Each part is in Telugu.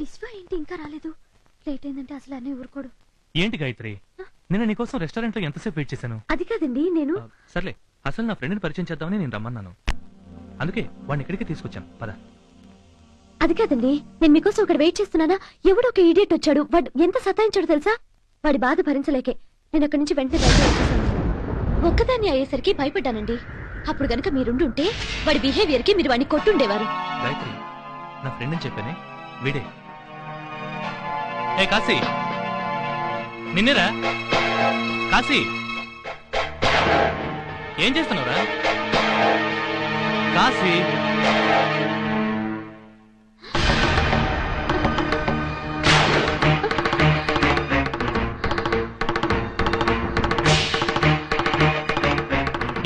విశ్వ ఏంటి ఇంకా రాలేదు? లేట్ అయిందంటే అసలు అన్నీ ఊరుకోడు. ఏంటి గాయత్రి? నిన్న నీకోసం రెస్టారెంట్లో ఎంతసేపు వెయిట్ చేశాను? అది కాదండి నేను సర్లే అసలు నా ఫ్రెండ్ని పరిచయం చేద్దామని నేను రమ్మన్నాను. అందుకే వాడిని ఇక్కడికి తీసుకొచ్చాను. పద. అది కాదండి నేను మీకోసం ఇక్కడ వెయిట్ చేస్తున్నానా? ఎవడో ఒక ఇడియట్ వచ్చాడు. వాడు ఎంత సతాయించాడు తెలుసా? వాడి బాధ భరించలేకే. నేను అక్కడి నుంచి వెంటనే బయట వచ్చేసాను. ఒక్కదాన్ని అయ్యేసరికి భయపడ్డానండి. అప్పుడు గనక మీరుండుంటే వాడి బిహేవియర్కి మీరు వాడిని కొట్టుండేవారు. గాయత్రి నా ఫ్రెండ్ అని చెప్పానే? వీడే. ఏ కాశీ. నిన్నేరా? కాశీ. ఏం చేస్తున్నావురా? కాశీ.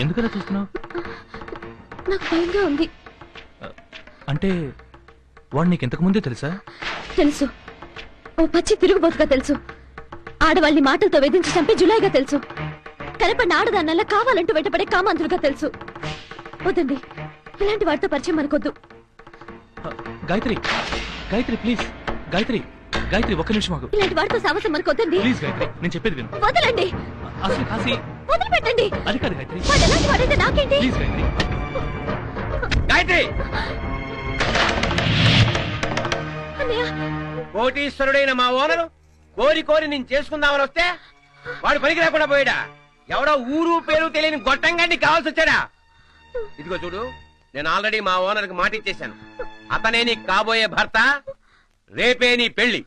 ఎందుకలా చూస్తున్నావు? నాకు భయంగా ఉంది. అంటే వాడు నీకు ఇంతకు ముందే తెలుసా? తెలుసు. ఓ పచ్చి తిరుగుబోతుగా తెలుసు. ఆడవాళ్ళని మాటలతో వేధించి చంపే జులాయిగా తెలుసు. కనపడిన ఆడదాన్నల్లా కావాలంటూ వెంటపడే కామాంతులుగా తెలుసు. వద్దండి ఇలాంటి వాటితో పరిచయం మనకొద్దు ఆ, గాయత్రి గాయత్రి ప్లీజ్. గాయత్రి గాయత్రి ఒక్క నిమిషం ఆగు. ఇలాంటి వాటితో సాహసం మనకొద్దండి ప్లీజ్ గాయత్రి నేను చెప్పేది విను. వదలండి. అసలు కాశీ. వదిలిపెట్టండి. అది కాదు గాయత్రి. వాడు ఎలాంటి వాడైతే నాకేంటి? ప్లీజ్ గాయత్రి. కోటీశ్వరుడైన మా ఓనరు కోరి కోరి నేను చేసుకుందామని వస్తే వాడు పనికి రాకుండా పోయాడా? ఎవడో ఊరు పేరు తెలియని గొట్టంగాన్ని కావాల్సి వచ్చాడా? ఇదిగో చూడు నేను ఆల్రెడీ మా ఓనర్కి మాట ఇచ్చేశాను అతనే నీ కాబోయే భర్త రేపే నీ పెళ్ళి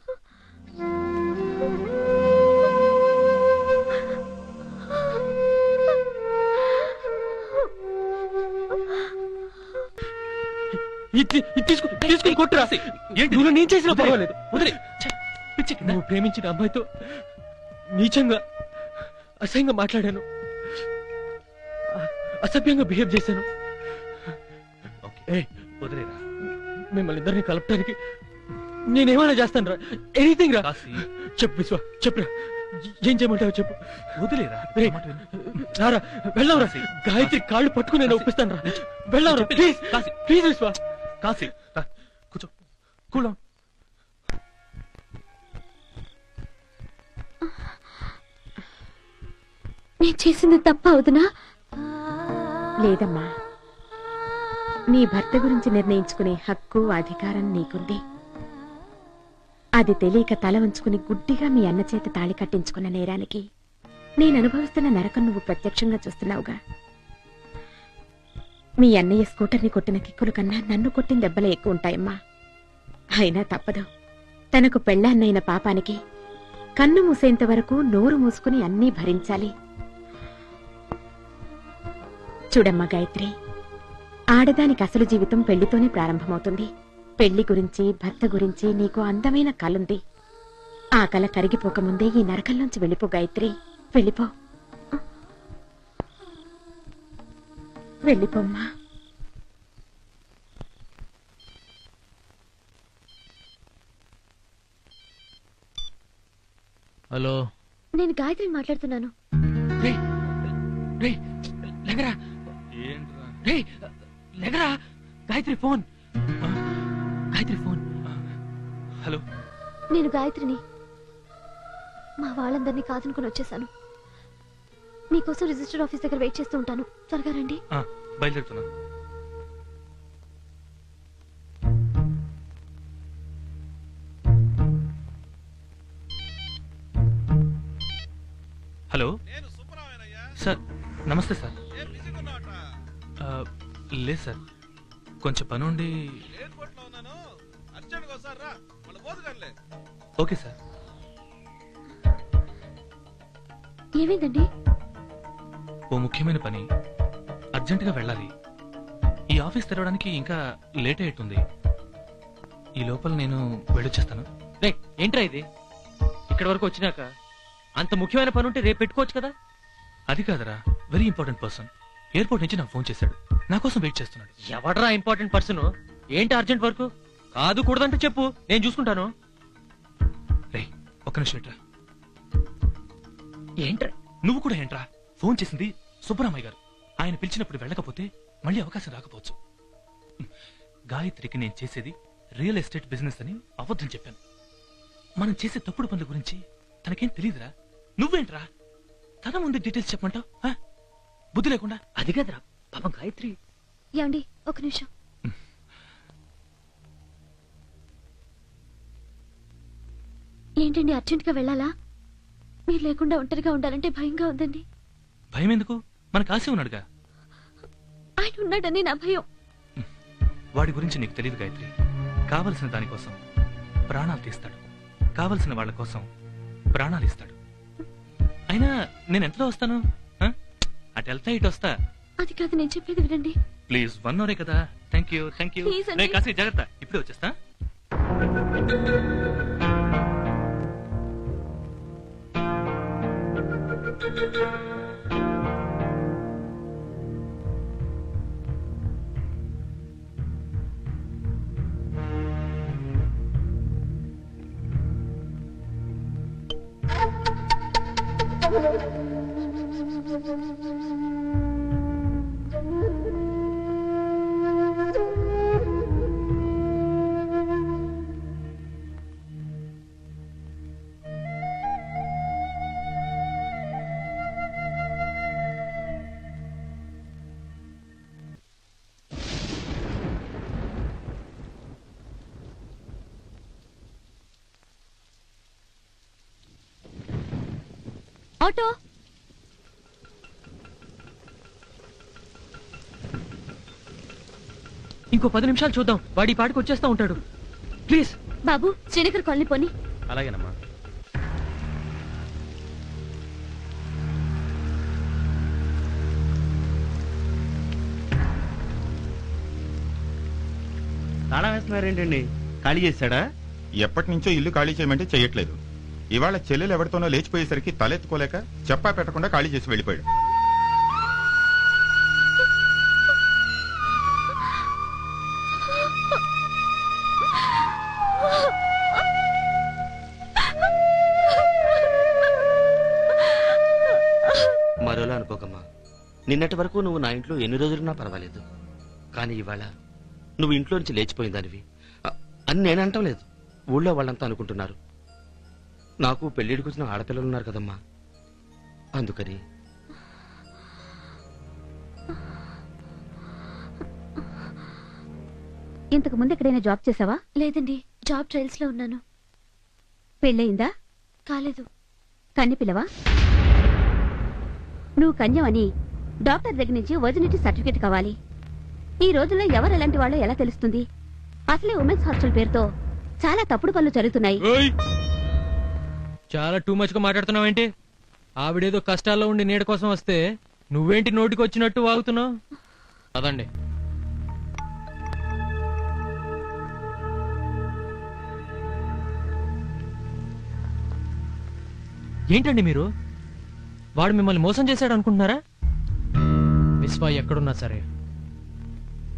తీసుకుని కొట్టురా నువ్వు నేను చేసినా. పర్వాలేదు. వదిలే. నువ్వు ప్రేమించిన అమ్మాయితో నీచంగా అసహ్యంగా మాట్లాడాను అసభ్యంగా బిహేవ్ చేశాను వదిలేరా మిమ్మల్ని ఇద్దరిని కలపడానికి నేనేమైనా చేస్తాను రా ఎనీథింగ్ రా చెప్పు విశ్వ చెప్పురా ఏం చేయమంటావు చెప్పు వదిలేరా. రారా వెళ్దాం రా. గాయత్రి కాళ్ళు పట్టుకుని నేను. ఒప్పిస్తాను రా వెళ్దాం రా. ప్లీజ్. ప్లీజ్ విశ్వ రా, కూర్చో. Cool down. నేను చేసింది తప్ప అవుతున్నా లేదమ్మా. నీ భర్త గురించి నిర్ణయించుకునే హక్కు అధికారం నీకుంది. అది తెలియక తల ఉంచుకుని గుడ్డిగా మీ అన్న చేత తాళి కట్టించుకున్న నేరానికి నేను అనుభవిస్తున్న నరకం నువ్వు ప్రత్యక్షంగా చూస్తున్నావుగా. మీ అన్నయ్య స్కూటర్ని కొట్టిన కిక్కుల కన్నా నన్ను కొట్టిన దెబ్బలే ఎక్కువ ఉంటాయమ్మా అయినా తప్పదు. తనకు పెళ్ళాన్నైన పాపానికి కన్ను మూసేంత వరకు నోరు మూసుకుని అన్నీ భరించాలి. చూడమ్మా గాయత్రి ఆడదానికి అసలు జీవితం పెళ్ళితోనే ప్రారంభమవుతుంది. పెళ్ళి గురించి భర్త గురించి నీకు అందమైన కలుంది. ఆ కల కరిగిపోకముందే ఈ నరకంలోంచి వెళ్ళిపో గాయత్రి. వెళ్ళిపో. వెళ్ళిపోమ్మా. హలో. నేను గాయత్రిని మాట్లాడుతున్నాను. రేయ్ రేయ్ లేగరా. రేయ్ లేగరా. గాయత్రి ఫోన్. ఆ, గాయత్రి ఫోన్. హలో. నేను గాయత్రిని. మా వాళ్ళందరినీ కాదనుకుని వచ్చేసాను. మీకోసం రిజిస్టర్ ఆఫీస్ దగ్గర వెయిట్ చేస్తూ ఉంటాను. త్వరగా రండి. ఆ, బయలుదేరుతున్నా. హలో. సార్ నమస్తే సార్. లేదు సార్. కొంచెం పని ఉండి ఓకే సార్. ఏమైందండి? ఓ ముఖ్యమైన పని. అర్జెంటుగా వెళ్ళాలి. ఈ ఆఫీస్ తెరవడానికి ఇంకా లేట్ అయ్యేట్టుంది. ఈ లోపల నేను వెళ్ళొచ్చేస్తాను. రే ఏంట్రా ఇది? ఇక్కడి వరకు వచ్చినాక అంత ముఖ్యమైన పని ఉంటే రేపు పెట్టుకోవచ్చు కదా? అది కాదరా వెరీ ఇంపార్టెంట్ పర్సన్ ఎయిర్పోర్ట్ నుంచి నాకు ఫోన్ చేశాడు. నా కోసం వెయిట్ చేస్తున్నాడు. ఎవడరా ఇంపార్టెంట్ పర్సన్ ఏంటి అర్జెంట్ వర్క్ కాదు కూడదంటే చెప్పు. నేను చూసుకుంటాను. రే ఒక్క నిమిషం ఏంట్రా? నువ్వు కూడా ఏంట్రా? ఫోన్ చేసింది సుబ్బరామయ్య గారు. ఆయన పిలిచినప్పుడు వెళ్ళకపోతే మళ్ళీ అవకాశం రాకపోవచ్చు. గాయత్రికి నేను చేసేది రియల్ ఎస్టేట్ బిజినెస్ అని అబద్ధం చెప్పాను. మనం చేసే తప్పుడు పనుల గురించి తనకేం తెలియదురా నువ్వేంట్రా? తన ముందు డీటెయిల్స్ చెప్పమంటావు? ఆ? బుద్ధి లేకుండా? అది కదరా. పాపం గాయత్రి. ఏమండి ఒక నిమిషం. ఏంటండి అర్జెంట్గా వెళ్ళాలా? మీరు లేకుండా ఒంటరిగా ఉండాలంటే భయంగా ఉందండి. భయం ఎందుకు మన కాశీ ఉన్నాడుగా. ఆయన ఉన్నాడని నా భయం. వాడి గురించి నీకు తెలియదు గాయత్రి. కావలసిన దానికోసం ప్రాణాలు తీస్తాడు. కావలసిన వాళ్ళ కోసం ప్రాణాలు ఇస్తాడు. అయినా నేను ఎంతలో వస్తాను? ఆ? అటు వెళ్తా ఇటు వస్తా. అది కాదు నేను చెప్పేది వినండి. ప్లీజ్ వన్ అవరే కదా. థ్యాంక్ యూ థ్యాంక్ యూ అండి. కాశీ జాగ్రత్త. ఇప్పుడే వచ్చేస్తా. Thank you. ఆటో. ఇంకో పది నిమిషాలు చూద్దాం. వాడి ఈ పాటికి వచ్చేస్తా ఉంటాడు. ప్లీజ్. బాబు శ్రీనగర్ కాలనీ పోని. అలాగేనమ్మా. తాళం వేస్తున్నారేంటండి? ఖాళీ చేశాడా? ఎప్పటి నుంచో ఇల్లు ఖాళీ చేయమంటే చేయట్లేదు. ఇవాళ చెల్లెలు ఎవరితోనో లేచిపోయేసరికి తలెత్తుకోలేక చెప్పా పెట్టకుండా ఖాళీ చేసి వెళ్ళిపోయాడు. మరోలా అనుకోకమ్మా. నిన్నటి వరకు నువ్వు నా ఇంట్లో ఎన్ని రోజులున్నా పర్వాలేదు. కానీ ఇవాళ నువ్వు ఇంట్లో నుంచి లేచిపోయిందానివి అని నేనంటం లేదు ఊళ్ళో వాళ్ళంతా అనుకుంటున్నారు. నాకు పెళ్ళిడికి వచ్చిన ఆడపిల్లలు ఉన్నారు కదమ్మా. అందుకని. ఇంతకు ముందు ఎక్కడైనా జాబ్ చేసావా? లేదండి జాబ్ ట్రయల్స్లో ఉన్నాను. పెళ్ళయిందా? కాలేదు. కన్నె పిల్లవా? నువ్వు కన్యవని డాక్టర్ దగ్గర నుంచి ఒరిజినిటీ సర్టిఫికేట్ కావాలి. ఈ రోజుల్లో ఎవరు ఎలాంటి వాళ్ళో ఎలా తెలుస్తుంది? అసలే ఉమెన్స్ హాస్టల్ పేరుతో చాలా తప్పుడు పనులు జరుగుతున్నాయి. చాలా టూ మచ్గా మాట్లాడుతున్నావేంటి? ఆవిడేదో కష్టాల్లో ఉండి నీడ కోసం వస్తే నువ్వేంటి నోటికి వచ్చినట్టు వాగుతున్నావు? అదండి ఏంటండి మీరు? వాడు మిమ్మల్ని మోసం చేశాడు అనుకుంటున్నారా? విశ్వ ఎక్కడున్నా సరే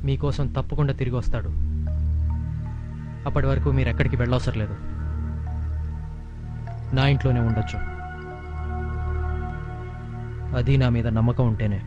మీకోసం తప్పకుండా తిరిగి వస్తాడు. అప్పటి వరకు మీరు ఎక్కడికి వెళ్ళవసరం లేదు. నా ఇంట్లోనే ఉండొచ్చు. అది నా మీద నమ్మకం ఉంటేనే.